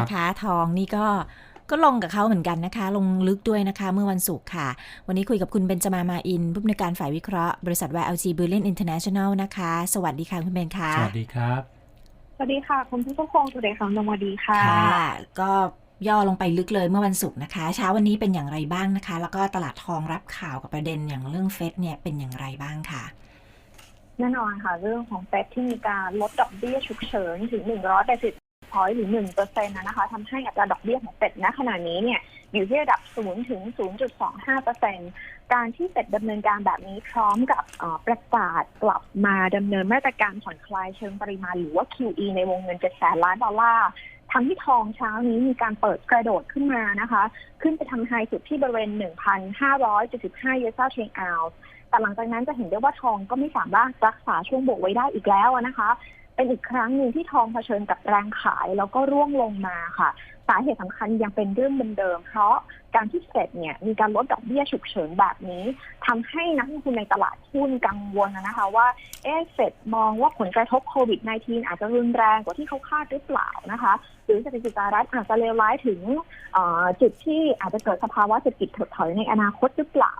นะคะทองนี่ก็ก็ลงกับเขาเหมือนกันนะคะ ลงลึกด้วยนะคะ เมื่อวันศุกร์ค่ะ วันนี้คุยกับคุณเบนจมามาอินผู้อำนวยการฝ่ายวิเคราะห์บริษัท YLG b u l l i o n International นะคะ สวัสดีค่ะ คุณเบนค่ะ สวัสดีครับ สวัสดีค่ะ คุณผู้ชมสวัสดีค่ะสวัสดีค่ะค่ะ ก็ย่อลงไปลึกเลยเมื่อวันศุกร์นะคะ เช้าวันนี้เป็นอย่างไรบ้างนะคะ แล้วก็ตลาดทองรับข่าวกับประเด็นอย่างเรื่องเฟดเนี่ยเป็นอย่างไรบ้างค่ะแน่นอนค่ะ เรื่องของเฟดที่มีการลดดอกเบี้ยฉุกเฉินถึง180 พอยต์หรือ1เปอร์เซ็นต์นะคะทำให้อัตราดอกเบี้ยของเฟดณขณะนี้เนี่ยอยู่ที่ระดับ0ถึง0.25เปอร์เซ็นต์การที่เฟดดำเนินการแบบนี้พร้อมกับประกาศกลับมาดำเนินมาตรการผ่อนคลายเชิงปริมาณหรือว่า QE ในวงเงิน7แสนล้านดอลลาร์ทำให้ทองเช้านี้มีการเปิดกระโดดขึ้นมานะคะ ขึ้นไปทำไฮสุดที่บริเวณ 1,575 US dollar per ounce แต่หลังจากนั้นจะเห็นได้ว่าทองก็ไม่สามารถรักษาช่วงบวกไว้ได้อีกแล้วนะคะ เป็นอีกครั้งหนึ่งที่ทองเผชิญกับแรงขายแล้วก็ร่วงลงมาค่ะ สาเหตุสำคัญยังเป็นเรื่องเดิมๆเพราะการที่เฟดเนี่ยมีการลดดอกเบี้ยฉุกเฉินแบบนี้ทำให้นักลงทุนในตลาดหุ้นกังวลนะคะว่าเอเฟดมองว่าผลกระทบโควิด -19 อาจจะรุนแรงกว่าที่เขาคาดหรือเปล่านะคะ หรือเศรษฐกิจสหรัฐอาจจะเลวร้ายถึงจุดที่อาจจะเกิดสภาวะเศรษฐกิจถดถอยในอนาคตหรือเปล่า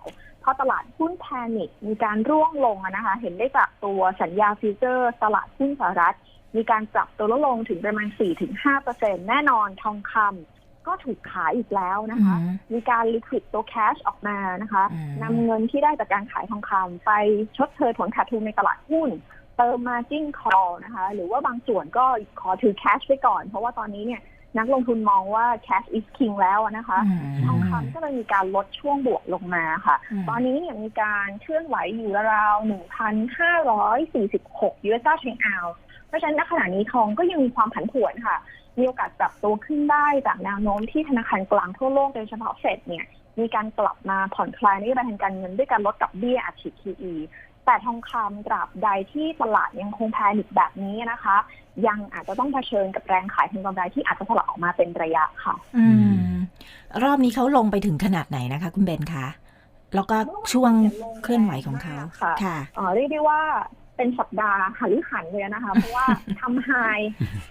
พราะตลาดหุ้นแพนิคมีการร่วงลงอะนะคะ เห็นได้จากตัวสัญญาฟิวเจอร์ ตลาดหุ้นสหรัฐ มีการปรับตัวลดลงถึงประมาณ 4-5%แน่นอนทองคำก็ถูกขายอีกแล้วนะคะอืมมีการลิควิดตัวแคชออกมานะคะอืมนำเงินที่ได้จากการขายทองคำไปชดเชยผลขาดทุนในตลาดหุ้นเติมมาจิ้งคอนะคะ หรือว่าบางส่วนก็ขอถือแคชไปก่อน เพราะว่าตอนนี้เนี่ย นักลงทุนมองว่า cash is king แล้วอะนะคะมทองคำก็เลยมีการลดช่วงบวกลงมาค่ะอืมตอนนี้เนี่ยมีการเคลื่อนไหวอยู่ราว1,546 US dollar per ounce เพราะฉะนั้นณขณะนี้ทองก็ยังมีความผันผวนค่ะ มีโอกาสปรับตัวขึ้นได้จากแนวโน้มที่ธนาคารกลางทั่วโลกโดยเฉพาะเฟดเนี่ยมีการกลับมาผ่อนคลายนโยบายทางการเงินด้วยการลดดอกเบี้ยอัดฉีด QE แต่ทองคำตราบใดที่ตลาดยังคงแพนิคแบบนี้นะคะ ยังอาจจะต้องเผชิญกับแรงขายทางกำไรที่อาจจะถลอกออกมาเป็นระยะค่ะ อืม รอบนี้เขาลงไปถึงขนาดไหนนะคะ คุณเบนคะแล้วก็ช่วงเคลื่อนไหวของเขาค่ะค่ะเอ่อเรียกได้ว่าเป็นสัปดาห์หันหันเลยนะคะ เพราะว่าทำไฮ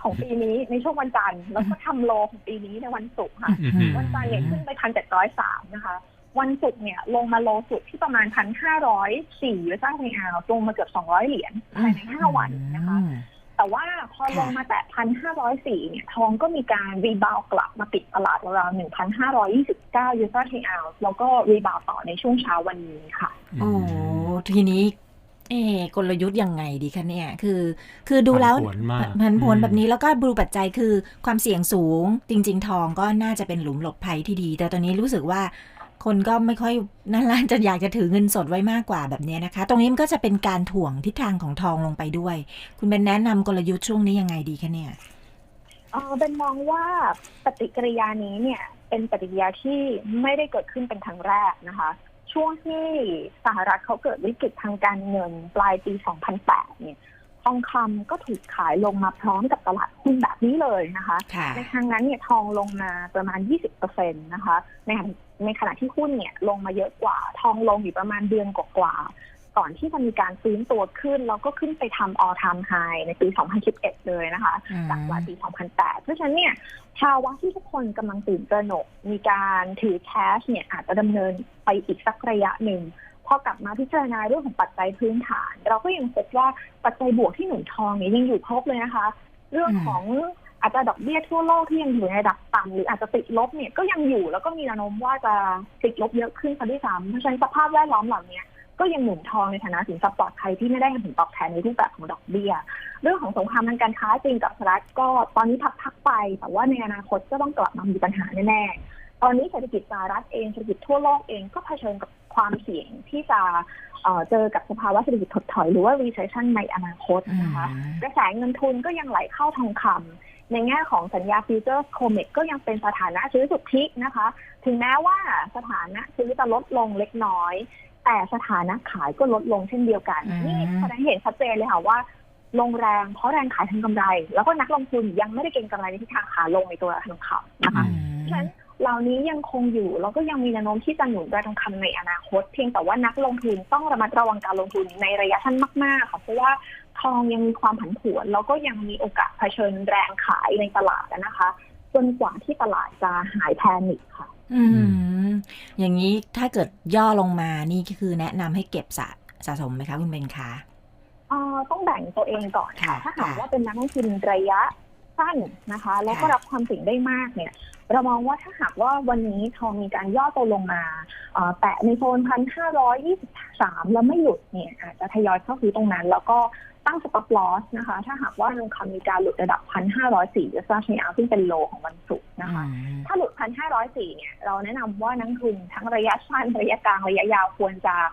ของปีนี้ในช่วงวันจันทร์แล้วก็ทำโลของปีนี้ในวันศุกร์ค่ะอืมวันจันทร์เนี่ยขึ้นไปพันเจ็ดร้อยสามนะคะ วันศุกร์เนี่ยลงมาโลสุดที่ประมาณพันห้าร้อยสี่ยูเอสดอลลาร์ในอาลงมาเกือบสองร้อยเหรียญภายในห้าวันนะคะอืมแต่ว่าพอค่ะลงมาแตะพันห้าร้อยสี่เนี่ยทองก็มีการรีบาวกลับมาปิดตลาดราวหนึ่งพันห้าร้อยี่สิบเก้ายูเอสดอลลาร์ในอาแล้วก็รีบาวต่อในช่วงเช้าวันนี้ค่ะโอ้ทีนี้เอ๊ะกลยุทธ์ยังไงดีคะเนี่ย คือ คือดูแล้วผันผวนมากผันผวนอืมแบบนี้แล้วก็ดูปัจจัยคือความเสี่ยงสูง จริง ๆ ทองก็น่าจะเป็นหลุมหลบภัยที่ดี แต่ตอนนี้รู้สึกว่า คนก็ไม่ค่อยนั่นละจะอยากจะถือเงินสดไว้มากกว่าแบบนี้นะคะ ตรงนี้มันก็จะเป็นการถ่วงทิศทางของทองลงไปด้วย คุณเป็นแนะนำกลยุทธ์ช่วงนี้ยังไงดีคะเนี่ยเออเป็นมองว่าปฏิกิริยานี้เนี่ย เป็นปฏิกิริยาที่ไม่ได้เกิดขึ้นเป็นครั้งแรกนะคะ ช่วงที่สหรัฐเขาเกิดวิกฤตทางการเงินปลายปี 2008 เนี่ย ทองคำก็ถูกขายลงมาพร้อมกับตลาดหุ้นแบบนี้เลยนะคะค่ะในครั้งนั้นเนี่ยทองลงมาประมาณ 20%นะคะ ในขณะในขณะที่หุ้นเนี่ยลงมาเยอะกว่า ทองลงอยู่ประมาณเดือนกว่าๆก่อนที่จะมีการฟื้นตัวขึ้น แล้วก็ขึ้นไปทำ all time high ในปี 2011 เลยนะคะอืมจากปลายปี 2008 เพราะฉะนั้นเนี่ยภาวะที่ทุกคนกำลังตื่นตระหนก มีการถือแคชเนี่ยอาจจะดำเนินไปอีกสักระยะหนึ่ง พอกลับมาพิจารณาเรื่องของปัจจัยพื้นฐาน เราก็ยังพบว่าปัจจัยบวกที่หนุนทองเนี่ยยังอยู่ครบเลยนะคะ เรื่องของอัตราดอกเบี้ยทั่วโลกที่ยังอยู่ในระดับต่ำหรืออาจจะติดลบเนี่ยก็ยังอยู่แล้วก็มีแนวโน้มว่าจะติดลบเยอะขึ้นซะด้วยซ้ำเพราะฉะนั้นสภาพแวดล้อมเหล่านี้ก็ยังหนุนทองในฐานะสินทรัพย์ปลอดภัยที่ไม่ได้ผลตอบแทนในรูปแบบของดอกเบี้ย เรื่องของสงครามทางการค้าจีนกับสหรัฐก็ตอนนี้พักๆไป แต่ว่าในอนาคตก็ต้องกลับมามีปัญหาแน่ๆตอนนี้เศรษฐกิจสหรัฐเองเศรษฐกิจทั่วโลกเองก็เผชิญกับ ความเสี่ยงที่จะเอ่อเจอกับสภาวะเศรษฐกิจถดถอยหรือว่า recession ในอนาคตนะคะกระแสเงินทุนก็ยังไหลเข้าทองคำในแง่ของสัญญาฟิวเจอร์โคเมกก็ยังเป็นสถานะซื้อสุทธินะคะ ถึงแม้ว่าสถานะซื้อจะลดลงเล็กน้อย แต่สถานะขายก็ลดลงเช่นเดียวกันอืมนี่แสดงให้เห็นชัดเจนเลยค่ะว่าลงแรงเพราะแรงขายทางกำไร แล้วก็นักลงทุนยังไม่ได้เก็งกำไรในทิศทางขาลงในตัวทองคำนะคะอืเพราะฉะมนั้น เหล่านี้ยังคงอยู่แล้วก็ยังมีแนวโน้มที่จะหนุนราคาทองคำในอนาคต เพียงแต่ว่านักลงทุนต้องระมัดระวังการลงทุนในระยะสั้นมาก ๆ ค่ะเพราะว่าทองยังมีความผันผวน แล้วก็ยังมีโอกาสเผชิญแรงขายในตลาดนะคะจนกว่าที่ตลาดจะหายแพนิคค่ะ อืม อย่างนี้ถ้าเกิดย่อลงมานี่คือแนะนำให้เก็บสะสะสมไหมคะคุณเบนคะเอ่อต้องแบ่งตัวเองก่อนค่ะค่ะถ้าหากค่ะว่าเป็นนักลงทุนระยะ สั้นนะคะ แล้วก็ค่ะรับความเสี่ยงได้มากเนี่ยเรามองว่าถ้าหากว่าวันนี้ทองมีการย่อตัวลงมาเอ่อแตะในโซนพันห้าร้อยยี่สิบสามแล้วไม่หลุดเนี่ยอาจจะทยอยเข้าซื้อตรงนั้น แล้วก็ตั้งสต็อปลอสนะคะ ถ้าหากว่าทองคำมีการหลุดระดับพันห้าร้อยสี่จะสร้างชัยอาซึ่งเป็นโลของวันศุกร์นะคะอืมถ้าหลุดพันห้าร้อยสี่เนี่ย เราแนะนำว่านักทุนทั้งระยะสั้นระยะกลางระยะยาวควรจะอ่า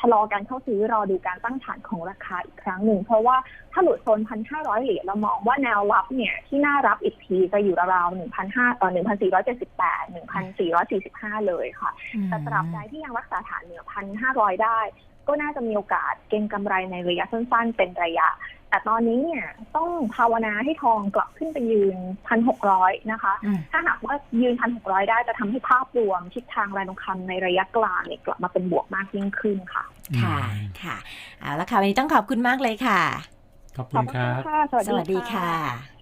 ชะลอการเข้าซื้อรอดูการตั้งฐานของราคาอีกครั้งหนึ่ง เพราะว่าถ้าหลุดโซนพันห้าร้อยเหรียญเรามองว่าแนวรับเนี่ยที่น่ารับอีกทีจะอยู่ราวๆหนึ่งพันห้าต่อหนึ่งพันสี่ร้อยเจ็ดสิบแปดหนึ่งพันสี่ร้อยสี่สิบห้าเลยค่ะ แต่ตราบใดที่ยังรักษาฐานเหนือพันห้าร้อยได้ ก็น่าจะมีโอกาสเก็งกำไรในระยะสั้นๆ เป็นระยะ แต่ตอนนี้เนี่ยต้องภาวนาให้ทองกลับขึ้นไปยืนพันหกร้อยนะคะอืมถ้าหากว่ายืนพันหกร้อยได้จะทำให้ภาพรวมทิศทางแรงทองคำในระยะกลางเนี่ยกลับมาเป็นบวกมากยิ่งขึ้นค่ะ ค่ะค่ะเอาละค่ะวันนี้ต้องขอบคุณมากเลยค่ะ ขอบคุณครับค่ะสวัสสวัสดีค่ะ